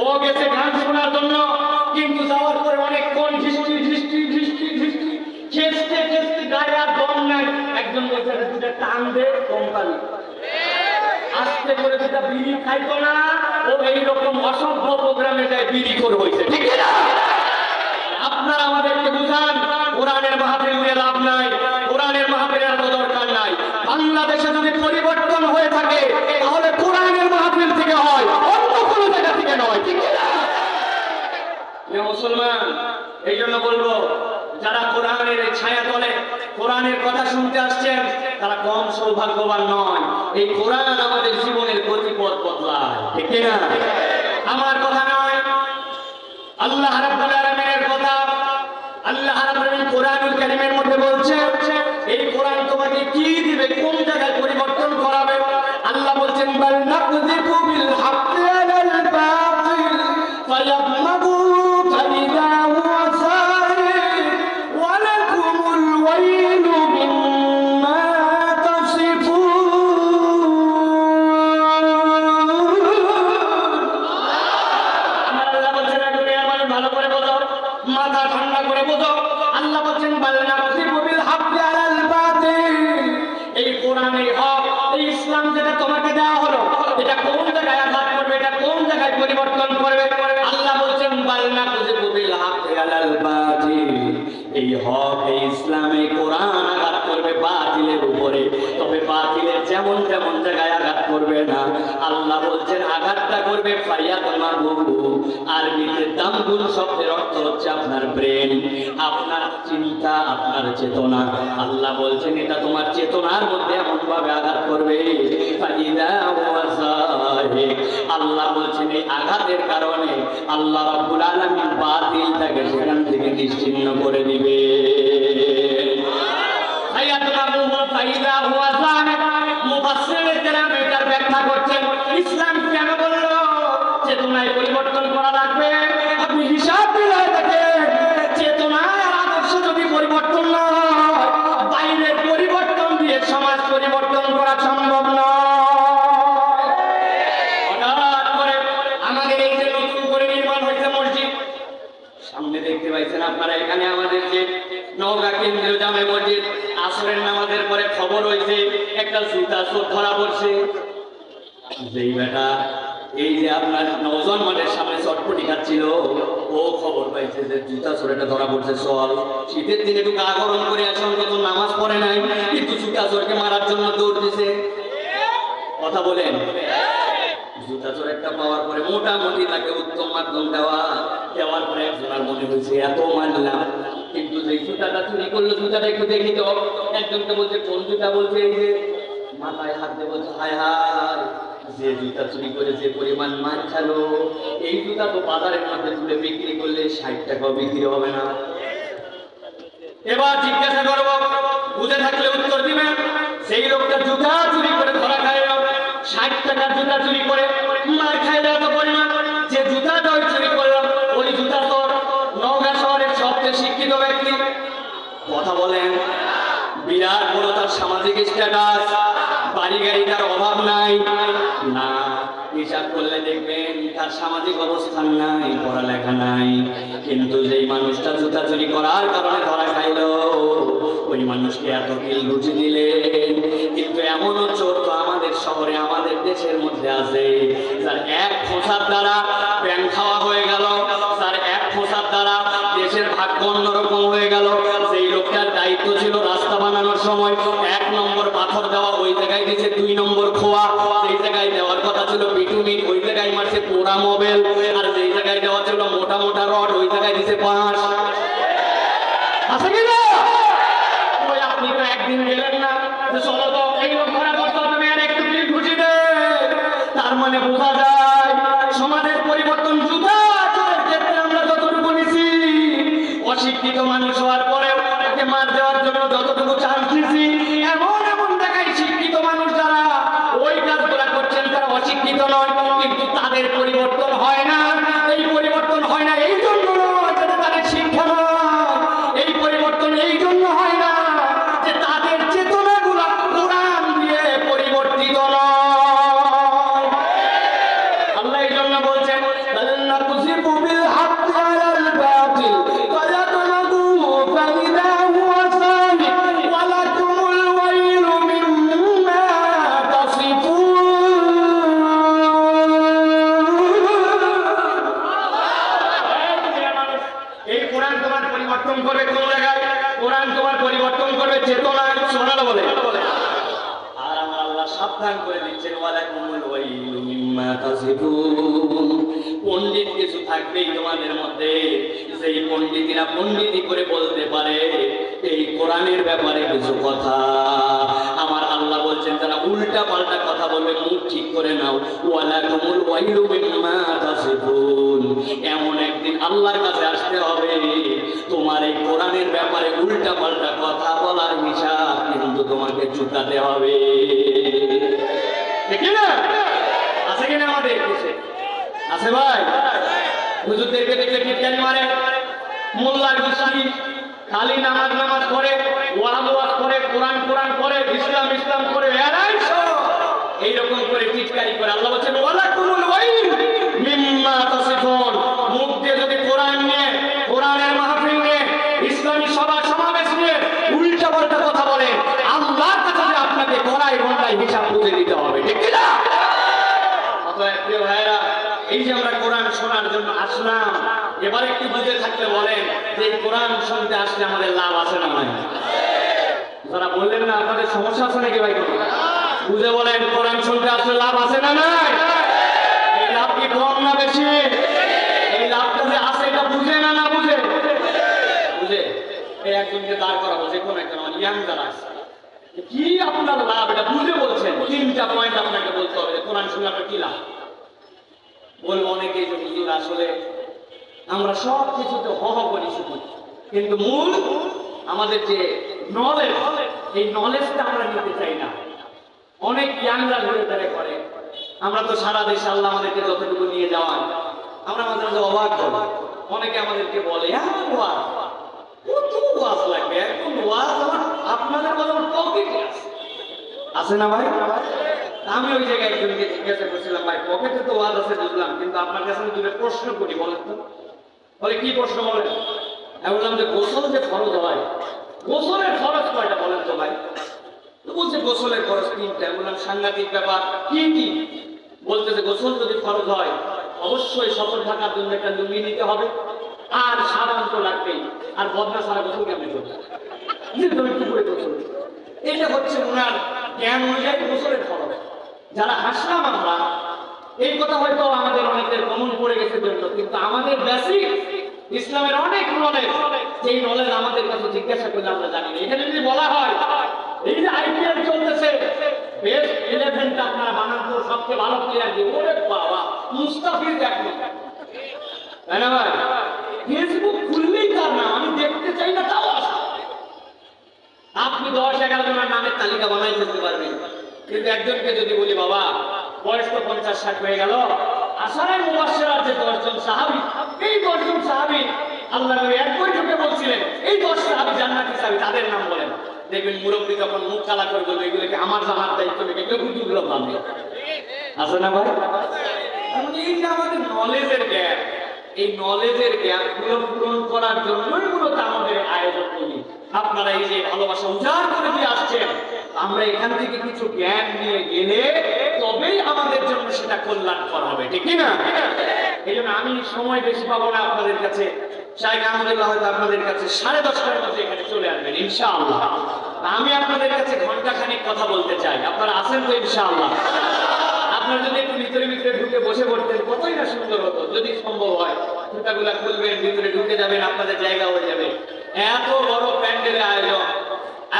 ও গেছে গান শোনার জন্য, কিন্তু যাওয়ার পরে অনেক কোন ঝিষ্টি ঝিষ্টি ঝিষ্টি ঝিষ্টি খেসতে খেসতে গায়ে আর দম নাই। একজন বলছে দুটা টান দে কোম্পানি আস্তে করে যেটা বিড়ি খাইতো না, ও এইরকম অসভ্য প্রোগ্রামে যায় বিড়ি করে হয়েছে ঠিক না আপনারা আমাদেরকে বুঝান, কোরআনের দিয়ে লাভ নাই, কোরআনের মাহফিলের তো দরকার নাই। বাংলাদেশে যদি পরিবর্তন হয়ে থাকে, তাহলে কোরআনের মাহফিল থেকে হয় অন্য কোনো জায়গা থেকে নয় ঠিক না প্রিয় মুসলমান এই জন্য বলব, যারা কোরআনের ছায়া তলে, কোরআনের কথা শুনতে আসছেন, তারা কম সৌভাগ্যবান নয়। এই কোরআন আমাদের জীবনের গতিপথ বদলায়, ঠিক না আমার কথা নয়, আল্লাহ রাব্বুল কথা, আল্লাহ রাব্বুল আলামিন কোরআনুল কারীমের মধ্যে বলছে এই কোরআন তোমাকে কি দিবে, কোন জায়গায় মাথা ঠান্ডা করে বোঝো। আল্লাহ বলছেন এটা কোন জায়গায় করবে, এটা কোন জায়গায় পরিবর্তন করবে? আল্লাহ বলছেন এই হক, এই ইসলাম, এই কোরআন আঘাত করবে বাতিলের উপরে। তবে বাতিলের যেমন তেমন জায়গায় আঘাত করবে না। আল্লাহ বলছেন, আঘাতটা করবে ফাইয়াত মারবু আরবিতে দামগুন শব্দের অর্থ হচ্ছে আপনার ব্রেন। আপনার চিন্তা, আপনার চেতনা। আল্লাহ বলছেন, এটা তোমার চেতনার মধ্যে এমন ভাবে আঘাত করবে। আল্লাহ বলছেন, এই আঘাতের কারণে আল্লাহ রাব্বুল আলামিন বাতিলটাকে সেখান থেকে নিশ্চিহ্ন করে দিবে। ফাইদা হুয়া যাহিক। ইসলাম কেন বলল চেতনায় পরিবর্তন করা লাগবে? আপনি হিসাব মিলায় দেখেন, চেতনার আদর্শ যদি পরিবর্তন না হয়, বাইরের পরিবর্তন দিয়ে সমাজ পরিবর্তন করা সম্ভব নয়। সামনে দেখতে পাইছেন আপনারা এখানে আমাদের যে নওগাঁ কেন্দ্রীয় জামে মসজিদ, আসরের নামাজের পরে খবর হয়েছে, একটা জুতা চোর ধরা পড়ছে। যেই বেটা, এই যে আপনার নজন মাঠের সামনে চটপটি খাচ্ছিল, ও খবর পাইছে যে জুতা চোরেটা ধরা পড়ছে, চল। শীতের দিনে একটু গা গরম করে আসে অন্তত নামাজ পড়ে নাই, কিন্তু জুতা চোরকে মারার জন্য দৌড় দিছে। কথা বলেন। জুতা চোর একটা পাওয়ার পরে মোটামুটি তাকে উত্তম মাধ্যম দেওয়া, দেওয়ার পরে একজনের মনে হয়েছে, এত মানলাম কিন্তু যে জুতাটা চুরি করল, জুতাটা একটু দেখি তো, একজনকে বলছে, কোন জুতা? বলছে, এই যে মাথায় হাত দিয়ে বলছে, হায় হায়। যে জুতা চুরি করে যে পরিমাণ মার খেলো, এই জুতা তো বাজারের মধ্যে তুলে বিক্রি করলে ষাট টাকাও বিক্রি হবে না। এবার জিজ্ঞাসা করব বুঝে থাকলে উত্তর দিবেন সেই লোকটা জুতা চুরি করে ধরা খায়, ষাট টাকার জুতা চুরি করে মার খায় এত পরিমাণ। যে জুতাটা ওই চুরি করল, ওই জুতা তোর নওগাঁ শহরের সবচেয়ে শিক্ষিত ব্যক্তি। কথা বলেন, বিরাট বড় তার সামাজিক স্ট্যাটাস বাড়ি তার অভাব নাই। না, হিসাব করলে দেখবেন তার সামাজিক অবস্থান নাই, পড়ালেখা নাই। কিন্তু যেই মানুষটা জুতা চুরি করার কারণে ধরা খাইলো, ওই মানুষকে এত কিল ঘুষি দিলেন কিন্তু এমনও চোর তো আমাদের শহরে, আমাদের দেশের মধ্যে আছে, যার এক ফোঁসার দ্বারা ব্যাংক খাওয়া হয়ে গেল তার এক ফোঁসার দ্বারা দেশের ভাগ্য অন্যরকম হয়ে গেল। দায়িত্ব ছিল রাস্তা বানানোর সময়। এক নম্বর পাথর দেওয়া ওই জায়গায় দিয়েছে দুই নম্বর খোয়া। সেই জায়গায় দেওয়ার কথা ছিল বিটুমিন ওই জায়গায় মারছে পোড়া মোবাইল আর যেই জায়গায় দেওয়া ছিল মোটা মোটা রড, ওই জায়গায় দিছে পাঁচ। আছে কি না? ওই আপনি তো একদিন গেলেন না। যে চলো তো, এই লোক ধরা পড়তো তুমি আর একটু প্লিজ ঘুষি দে। তার মানে অশিক্ষিত মানুষ থাকবেই তোমাদের মধ্যে সেই পণ্ডিতেরা পণ্ডিতি করে বলতে পারে, এই কোরআনের ব্যাপারে কিছু কথা। আমার আল্লাহ বলছেন তারা উল্টা পাল্টা কথা বলবে, মুখ ঠিক করে নাও। ওয়াইলু মিম্মা তাসিফুন। এমন একদিন আল্লাহর কাছে আসতে হবে, তোমার এই কোরআনের ব্যাপারে উল্টা পাল্টা কথা বলার হিসাব কিন্তু তোমাকে চুকাতে হবে। ঠিক না আছে কিনা আমাদের? আছে ভাই? হুজুরদেরকে দেখলে টিটকারি মারে? মোল্লার বিশ্বাসী খালি নামাজ নামাজ করে ওয়াজ ওয়াজ করে কোরআন কোরআন করে ইসলাম ইসলাম করে এরাই এইরকম করে টিটকারি করে আল্লাহ বলছেন ওয়ালা কুমুল ওয়াইল মিম্মা তাসিফুন। মুখ দিয়ে যদি কোরআন নিয়ে, কোরআনের মাহফিল নিয়ে, ইসলামী সভা সমাবেশ নিয়ে উল্টা পাল্টা কথা বলে, আল্লাহর কাছে আপনাকে ঘন্টায় ঘন্টায় হিসাব বুঝে দিতে হবে, ঠিক না অতএব প্রিয় ভাইরা এই যে আমরা শোনার জন্য আসলাম। এবার একটু বুঝে থাকলে বলেন যে কোরআন শুনতে আসলে আমাদের লাভ আছে না নাই? যারা বললেন না, আপনাদের সমস্যা আছে নাকি ভাই বুঝে বলেন, কোরআন শুনতে আসলে লাভ আছে না নাই? এই লাভ কি কম না বেশি? এই লাভটা যে আছে এটা বুঝে না না বুঝে? বুঝে? এই একজনকে দাঁড় করাবো, যে কোনো একজন ইয়াং যারা আছে। কি আপনার লাভ? এটা বুঝে বলছেন। তিনটা পয়েন্ট আপনাকে বলতে হবে কোরআন শুনে আপনার কি লাভ? বলব অনেকেই যে, হুজুর, আসলে আমরা সব কিছুতে হ হ করি শুধু। কিন্তু মূল আমাদের যে নলেজ এই নলেজটা আমরা নিতে চাই না। অনেক ইয়াংরা ঘুরে ধরে করে, আমরা তো সারা দেশে আল্লাহ আমাদেরকে যতটুকু নিয়ে যাওয়ান, আমরা মাঝে মাঝে অবাক হই। অনেকে আমাদেরকে বলে হ্যাঁ ওয়াজ, কত লাগবে? একদম ওয়াজ আমার আপনাদের মতো পকেটে আছে না ভাই? আমি ওই জায়গায় একজনকে জিজ্ঞাসা করছিলাম, ভাই, পকেটে তো ওয়াজ আছে বুঝলাম, কিন্তু আপনার কাছে দুটো প্রশ্ন করি, বলেন তো। বলে, কি প্রশ্ন বলেন? আমি বললাম যে, গোসল যে ফরজ হয়? গোসলের ফরজ কয়টা বলেন তো ভাই? বলছে গোসলের খরচ তিনটা। সাংঘাতিক ব্যাপার। কি কি? বলতে যে, গোসল যদি খরচ হয়, অবশ্যই সফল থাকার জন্য একটা লুঙ্গি নিতে হবে, আর সাবান তো লাগবেই, আর বদনা সারা গোসল কেমন করতে যে তুমি কি করে গোসল? এটা হচ্ছে ওনার জ্ঞান অনুযায়ী গোসলের খরচ যারা হাসলাম আমরা এই কথা হয়তো আমাদের অনেকের কমন পড়ে গেছে জন্য কিন্তু আমাদের বেসিক ইসলামের অনেক নলেজ যেই নলেজ আমাদের কাছে জিজ্ঞাসা করলে আমরা জানি না। এখানে যদি বলা হয়, এই যে আইপিএল চলতেছে বেস্ট ইলেভেনটা বানাবো সবচেয়ে ভালো প্লেয়ার দিয়ে ওরে বাবা, মুস্তাফিজ দেখবেন তাই না ভাই? ফেসবুক খুললেই তার নাম, আমি দেখতে চাই না, তাও আসা। আপনি দশ এগারো জনের নামের তালিকা বানাই ফেলতে পারবেন। কিন্তু একজনকে যদি বলি, বাবা বয়স তো পঞ্চাশ ষাট হয়ে গেল আসারের মুবাসের যে দশজন সাহাবি, এই দশজন সাহাবি আল্লাহ নবী এক বৈঠকে বলছিলেন, এই দশ সাহাবি জান্নাতি সাহাবি তাদের নাম বলেন। দেখবেন মুরব্বী যখন মুখ কালা করে বলবে, এগুলোকে আমার জানার দায়িত্ব নেবে এগুলো গুজুগুলো ভাববে আছে না ভাই? মানে এই যে আমাদের নলেজের গ্যাপ এই নলেজের গ্যাপগুলো পূরণ করার জন্যই মূলত আমাদের আয়োজন করি। আপনারা এই যে ভালোবাসা উজাড় করে দিয়ে আসছেন আমরা এখান থেকে কিছু জ্ঞান নিয়ে গেলে তবেই আমাদের জন্য সেটা কল্যাণকর হবে, ঠিক না এই জন্য আমি সময় বেশি পাবো না আপনাদের কাছে। শাহেখ আহমদুল্লাহ আপনাদের কাছে সাড়ে দশটার মধ্যে এখানে চলে আসবেন, ইনশাআল্লাহ। আমি আপনাদের কাছে ঘণ্টা খানিক কথা বলতে চাই। আপনারা আছেন তো, ইনশাআল্লাহ? আপনার যদি একটু ভিতরে ভিতরে ঢুকে বসে পড়তেন, কতই না সুন্দর হতো, যদি সম্ভব হয়। জুতাগুলা খুলবেন, ভিতরে ঢুকে যাবেন, আপনাদের জায়গা হয়ে যাবে। এত বড় প্যান্ডেলের আয়োজন,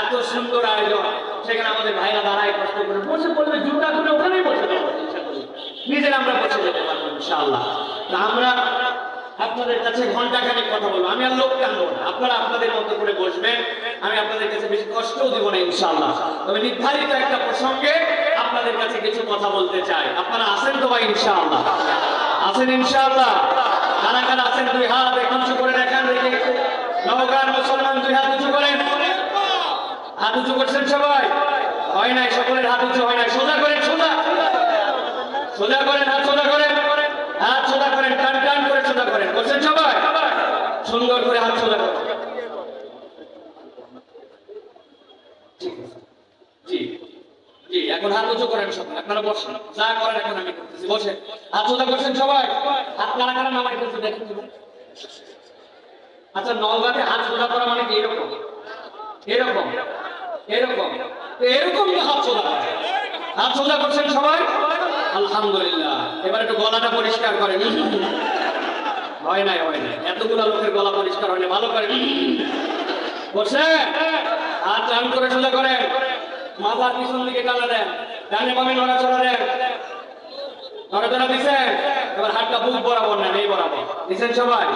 এত সুন্দর আয়োজন। সেখানে আমাদের ভাইরা দাঁড়ায় কষ্ট করে, বসে পড়বে, জুতা খুলে ওখানেই বসে নিজের আমরা বসে যেতে পারব, ইনশাআল্লাহ। তা আমরা আপনাদের কাছে ঘণ্টা খানিক কথা বলব। আমি আর লোক টানবো না। আপনারা আপনাদের মতো করে বসবেন। আমি আপনাদের কাছে বেশি কষ্টও দিব না, ইনশাআল্লাহ। তবে নির্ধারিত একটা প্রসঙ্গে আপনাদের কাছে কিছু কথা বলতে চাই। আপনারা আছেন তো ভাই, ইনশাআল্লাহ? আছেন, ইনশাআল্লাহ? কারা কারা আছেন? দুই হাত এখন করে দেখান, দেখি। নবগান মুসলমান দুই হাত উঁচু করেন। হাত উঁচু করছেন সবাই। হয় নাই, সকলের হাত উঁচু হয় নাই। সোজা করেন, সোজা। সোজা করেন, হাত সোজা করেন। হাত সোজা করেন, টান টান করে সোজা করেন। করছেন সবাই? সুন্দর করে হাত সোজা করেন। জি জি এখন হাত উঁচু করেন সবাই। আপনারা বসেন। হাত সোজা করছেন সবাই? হাত কারা কারা নামাই দেখেন? আচ্ছা নলগাতে হাত সোজা করা মানে এরকম। এরকম। এরকম হাত সোজা হাত সোজা করছেন সবাই? আলহামদুলিল্লাহ। এবার একটু গলাটা পরিষ্কার করেন। হয় নাই হয় নাই। এতগুলো লোকের গলা পরিষ্কার হয়নি ভালো করে। বসে। করে সোজা পিছন দিকে টানা দেন। ডানে বামে নড়াচড়া দেন। নড়াচড়া এবার হাতটা বুক বরাবর নেন, এই বরাবর। দিছেন সবাই?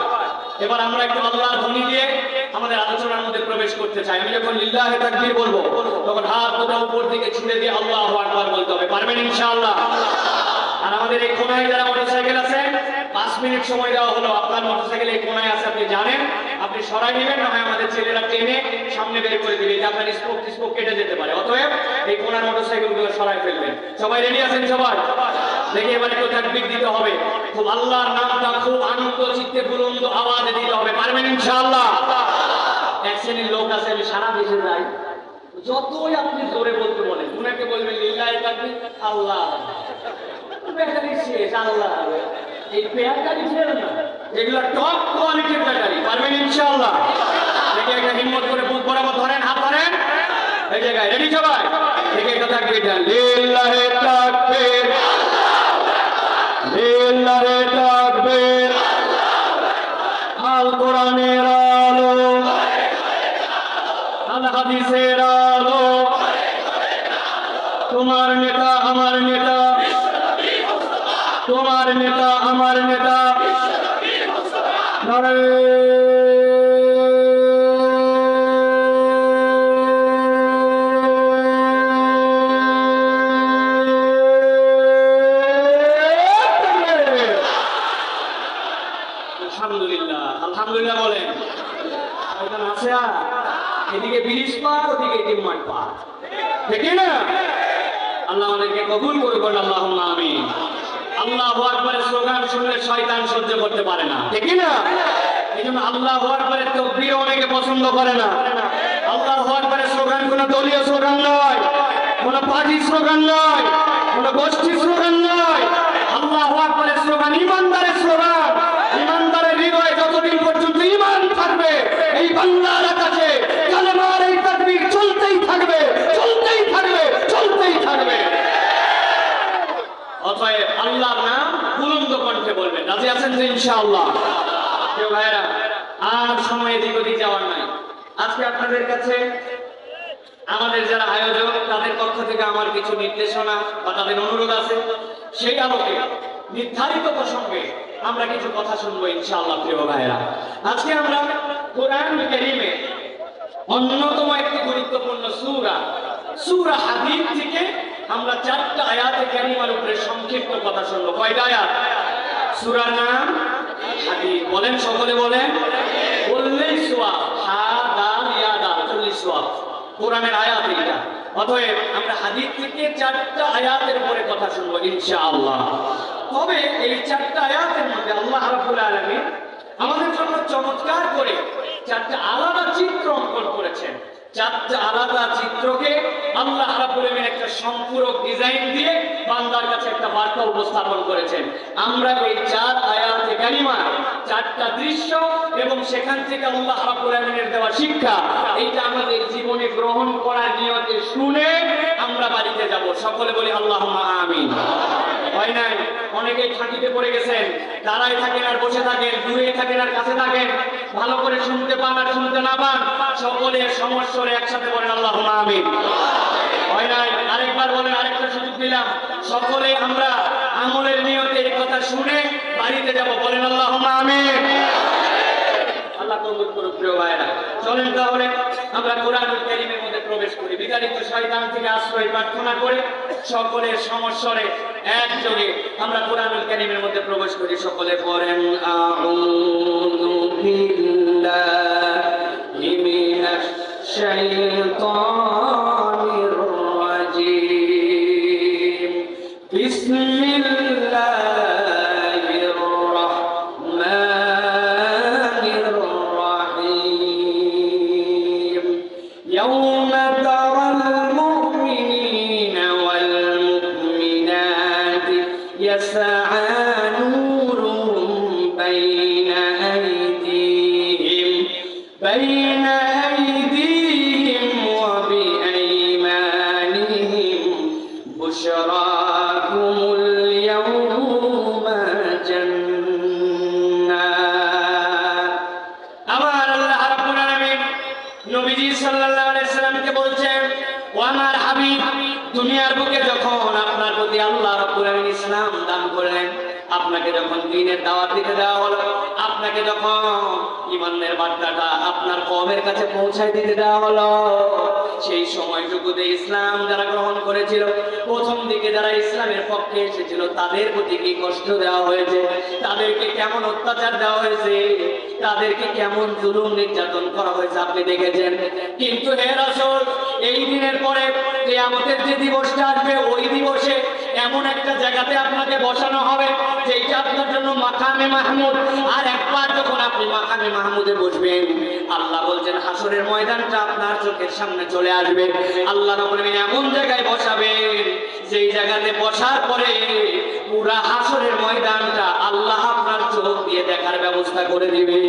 এবার আমরা একটু আল্লাহর ধ্বনি দিয়ে আমাদের আলোচনার মধ্যে প্রবেশ করতে চাই আমি যখন লিল্লাহে তাকবীর বলব, তখন হাত দুটো উপর দিকে ছুড়ে দিয়ে আল্লাহু আকবার বলতে হবে। পারবেন ইনশাআল্লাহ? আর আমাদের এই কোনায় যারা মোটরসাইকেল আছে, পাঁচ মিনিট সময় দেওয়া হলো। আপনার মোটরসাইকেল এই কোনায় আছে, আপনি জানেন। আপনি সরাই নেবেন, না হয় আমাদের ছেলেরা টেনে সামনে বের করে দিবে। আপনার স্পোক স্পোক কেটে যেতে পারে। অতএব এই কোনার মোটরসাইকেলগুলো সরাই ফেলবেন। সবাই রেডি আছেন সবাই দেখে এবার একটু তাকবীর দিতে হবে। খুব আল্লাহর নামটা খুব আনন্দ, চিত্তে বুলন্দ আওয়াজে দিতে হবে। পারবেন ইনশাআল্লাহ? এক শ্রেণির লোক আছে, আমি সারা দেশে যাই। যতই আপনি জোরে বলতে বলেন, উনাকে বলবেন, লিল্লাহি তাকবীর, আল্লাহ। ব্যাটারি শেষ আল্লাহ। এই ব্যাটারি ছিল না, এগুলো টপ কোয়ালিটির ব্যাটারি পারবেন ইনশাআল্লাহ। দেখে একটা হিম্মত করে বুক বরাবর ধরেন, হাত ধরেন। এই জায়গায় রেডি সবাই? দেখে একটা থাকবে এটা লিল্লাহি তাকবীর লিল্লাহি আলহামদুলিল্লাহ আলহামদুলিল্লাহ বলেন। আছে এদিকে ব্রিজ পার, ওদিকে পার। ঠিক না? আল্লাহ আমাদেরকে কবুল করুক আল্লাহ আমি আল্লাহ স্লোগান শুনলে শয়তান সহ্য করতে পারে না। ঠিক না? এই জন্য আল্লাহ তকবীর অনেকে পছন্দ করে না। আল্লাহ আকবরের স্লোগান কোন দলীয় স্লোগান নয়, কোন পার্টি স্লোগান নয়, কোন গোষ্ঠী স্লোগান নয়। আল্লাহ আকবরের স্লোগান ইমানদারের স্লোগান বাংলার কাছে কালেমার এই তাকবীর চলতেই থাকবে চলতেই থাকবে চলতেই থাকবে। অতএব আল্লাহর নাম বুলন্দ কণ্ঠে বলবেন। রাজি আছেন তো ইনশাআল্লাহ? কেউ ভাইরা আর সময় এদিক ওদিক যাওয়ার নাই। আজকে আপনাদের কাছে আমাদের যারা আয়োজক, তাদের পক্ষ থেকে আমার কিছু নির্দেশনা বা তাদের অনুরোধ আছে। সেই আলোকে নির্ধারিত প্রসঙ্গে আমরা কিছু কথা শুনব ইনশাআল্লাহ, প্রিয় ভাইরা আজকে আমরা কোরআন কারীমে অন্যতম একটি গুরুত্বপূর্ণ সূরা। সূরা হাদিদ থেকে আমরা চারটা আয়াতে কারিমার উপরে সংক্ষিপ্ত কথা শুনব। কয়টা আয়াত? সূরার নাম হাদিদ বলেন, সকলে বলেন। বললেই সোয়াব হা দাল ইয়া দাল চল্লিশ সোয়াব কোরআনের আয়াত এটা অতএব আমরা হাদিদ থেকে চারটা আয়াতের উপরে কথা শুনব, ইনশাআল্লাহ। তবে এই চারটা আয়াতের মধ্যে আল্লাহ রাব্বুল আলামিন আমাদের জন্য চমৎকার করে চারটা আলাদা চিত্র অঙ্কন করেছেন। চারটা আলাদা চিত্রকে আল্লাহ আলামিন একটা সম্পূরক ডিজাইন দিয়ে বান্দার কাছে একটা বার্তা উপস্থাপন করেছেন। আমরা এই চার আয়াতে কারিমা, চারটা দৃশ্য এবং সেখান থেকে আল্লাহ আলামিনের দেওয়া শিক্ষা, এইটা আমাদের জীবনে গ্রহণ করার নিয়তে শুনে আমরা বাড়িতে যাব। সকলে বলি আল্লাহুম্মা আমিন। হয় নাই? অনেকেই থাকিতে পড়ে গেছেন, দাঁড়ায় থাকেন আর বসে থাকেন, দূরে থাকেন আর কাছে থাকেন, ভালো করে শুনতে পান আর শুনতে না পান, সকলে সমস্যরে একসাথে বলেন আল্লাহ আমিন। হয় নাই? আরেকবার বলেন, আরেকটা সুযোগ দিলাম। সকলে আমরা আমলের নিয়তে এই কথা শুনে বাড়িতে যাব। বলেন আল্লাহ আমিন। আল্লাহ কবুল করুক, প্রিয় ভাইরা চলেন তাহলে, আমরা কোরআনুল কারীমের মধ্যে প্রবেশ করি। বিতাড়িত শয়তান থেকে আশ্রয় প্রার্থনা করে সকলের সমস্যরে একযোগে আমরা কোরআনুল কারিমের মধ্যে প্রবেশ করি। সকলে পড়েন, আউযু বিল্লাহি মিনাশ শাইতানির দাওয়াত দিতে দেওয়া হলো। আপনাকে যখন ইমানের বার্তাটা আপনার কমের কাছে পৌঁছায় দিতে দেওয়া হলো, সেই সময়টুকুতে ইসলাম যারা গ্রহণ করেছিল, প্রথম দিকে যারা ইসলামের পক্ষে এসেছিল, তাদের প্রতি কি কষ্ট দেওয়া হয়েছে? তাদেরকে কেমন অত্যাচার দেওয়া হয়েছে? তাদেরকে কেমন জুলুম নির্যাতন করা হয়েছে আপনি দেখেছেন? কিন্তু হে রাসূল, এই দিনের পরে যে আমাদের যে দিবসটা আসবে, ওই দিবসে এমন একটা জায়গাতে আপনাকে বসানো হবে যেটা আপনার জন্য মাকামে মাহমুদ। আর একবার যখন আপনি মাকামে মাহমুদে বসবেন, আল্লাহ বলছেন হাসরের ময়দানটা আপনার চোখের সামনে চলে আসবে। আল্লাহ বলবেন এমন জায়গায় বসাবেন, যেই জায়গাতে বসার পরে পুরা হাসরের ময়দানটা আল্লাহ আপনার চোখ দিয়ে দেখার ব্যবস্থা করে দিবে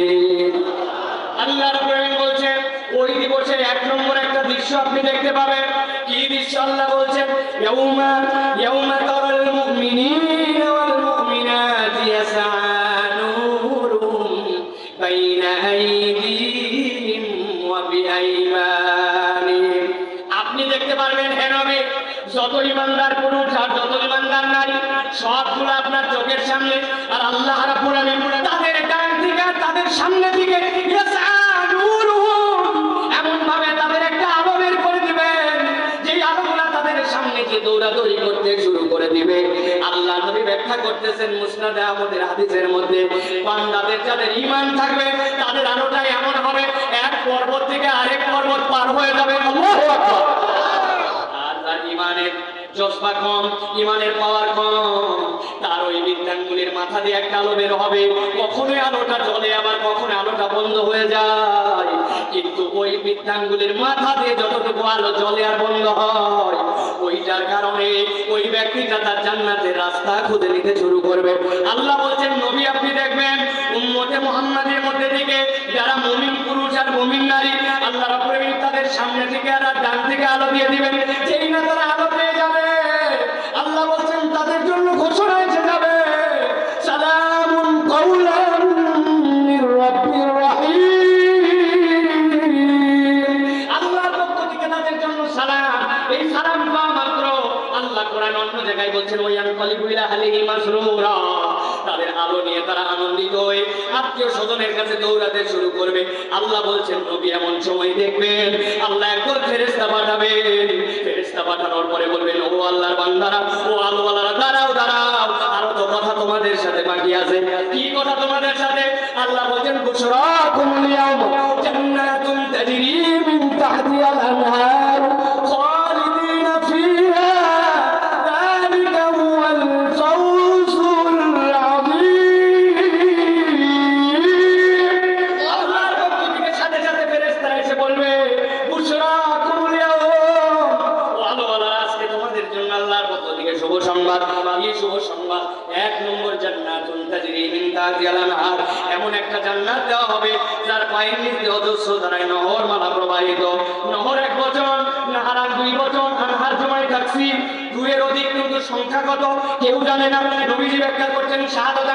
আল্লাহ আলামিন বলছেন ওই দিবসে এক নম্বর একটা দৃশ্য আপনি দেখতে পাবেন। কি দৃশ্য? আল্লাহ বলছেন, ইয়াউমা ইয়াউমা তারাল মুমিনিনা ওয়াল মুমিনাতি ইয়াসআ ব্যাখ্যা করতেছেন মুসনাদে আমাদের হাদিসের মধ্যে। বান্দাদের যাদের ঈমান থাকবে, তাদের আলোটা এমন হবে, এক পর্বত থেকে আরেক পর্বত পার হয়ে যাবে। আল্লাহু আকবার। আর তার ইমানের জজবা কম ইমানের পাওয়ার কম, তার ওই বিদ্যাঙ্গুলির মাথা দিয়ে একটা আলো বের হবে। কখনো আলোটা জ্বলে, আবার কখনো আলোটা বন্ধ হয়ে যায়। কিন্তু ওই বিদ্যাঙ্গুলির মাথা দিয়ে যতটুকু আলো জ্বলে আর বন্ধ হয় ওইটার কারণে ওই ব্যক্তিটা তার জান্নাতের রাস্তা খুঁজে নিতে শুরু করবে। আল্লাহ বলছেন, নবী, আপনি দেখবেন উম্মতে মোহাম্মদের মধ্যে থেকে যারা মুমিন পুরুষ আর মুমিন নারী, আল্লাহ রাব্বুল তাদের সামনে থেকে আর ডান থেকে আলো দিয়ে দিবেন। যেই না তারা আলো পেয়ে যাবে। আল্লাহ বলছেন, তাদের জন্য ঘোষণা আত্মীয় স্বজনের কাছে দৌড়াতে শুরু করবে। আল্লাহ বলছেন, নবী, এমন সময় দেখবেন আল্লাহ একবার ফেরেশতা পাঠাবেন। ফেরেশতা পাঠানোর পরে বলবেন, ও আল্লাহর বান্দারা, ও আল্লাহওয়ালারা, দাঁড়াও দাঁড়াও, আরও তো কথা তোমাদের সাথে বাকি আছে। কি কথা তোমাদের সাথে? আল্লাহ বলছেন বুশরাকুম লিয়াউম জান্নাতুন তাজরি মিন তাহতিহাল আনহার। শাহাদাত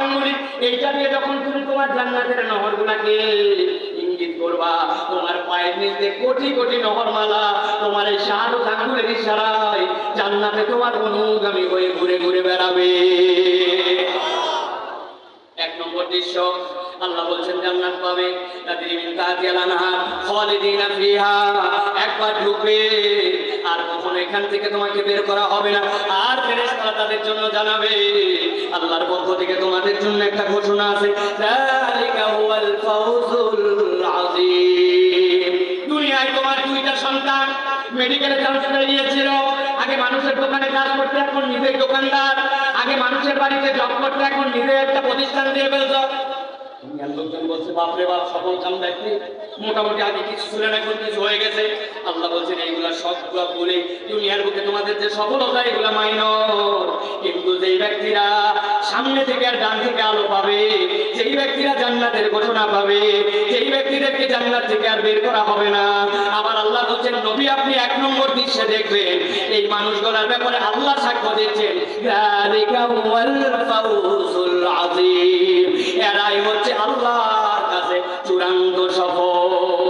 এইটা দিয়ে যখন তুমি তোমার জান্নাতের নহরগুলাকে ইঙ্গিত করবা, তোমার পায়ের নিচ কোটি কোটি নহরমালা, তোমার এই শাহাদাত আঙ্গুলের ইশারায় জান্নাতে তোমার অনুগামী হয়ে ঘুরে ঘুরে বেড়াবে। এক নম্বর দৃশ্য, আল্লাহ বলছেন, জান্নাত পাবে। তাদের তাহতিহাল আনহার খালিদিনা ফিহা একবার ঢুকবে। কখনো এখান থেকে তোমাকে বের করা হবে না। আর ফেরেশতারা তাদের জন্য জানাবে, আল্লাহর পক্ষ থেকে তোমাদের জন্য একটা ঘোষণা আছে। দুনিয়ায় তোমার দুইটা সন্তান মেডিকেলে ট্রান্সফার নিয়েছিল আগে মানুষের দোকানে কাজ করতে, এখন নিজের দোকানদার। আগে মানুষের বাড়িতে জব করতে, এখন নিজের একটা প্রতিষ্ঠান লোকজন বলছে, বাপরে বাপ সফল কাম দেখতে মোটামুটি আগে কিছু ছিল না, এখন কিছু হয়ে গেছে। আল্লাহ বলছেন, এইগুলা সবগুলা বলে দুনিয়ার বুকে তোমাদের যে সফলতা, এগুলা মাইনর কিন্তু যেই ব্যক্তিরা সামনে থেকে আর ডান থেকে আলো পাবে, যেই ব্যক্তিরা জান্নাতের ঘোষণা পাবে, যেই ব্যক্তিদেরকে জান্নাত থেকে আর বের করা হবে না। আবার আল্লাহ বলছেন, নবী, আপনি এক নম্বর দৃশ্যে দেখবেন, এই মানুষগুলোর ব্যাপারে আল্লাহ সাক্ষ্য দিচ্ছেন। যালিকা এটাই হচ্ছে আল্লাহর কাছে চূড়ান্ত সফল।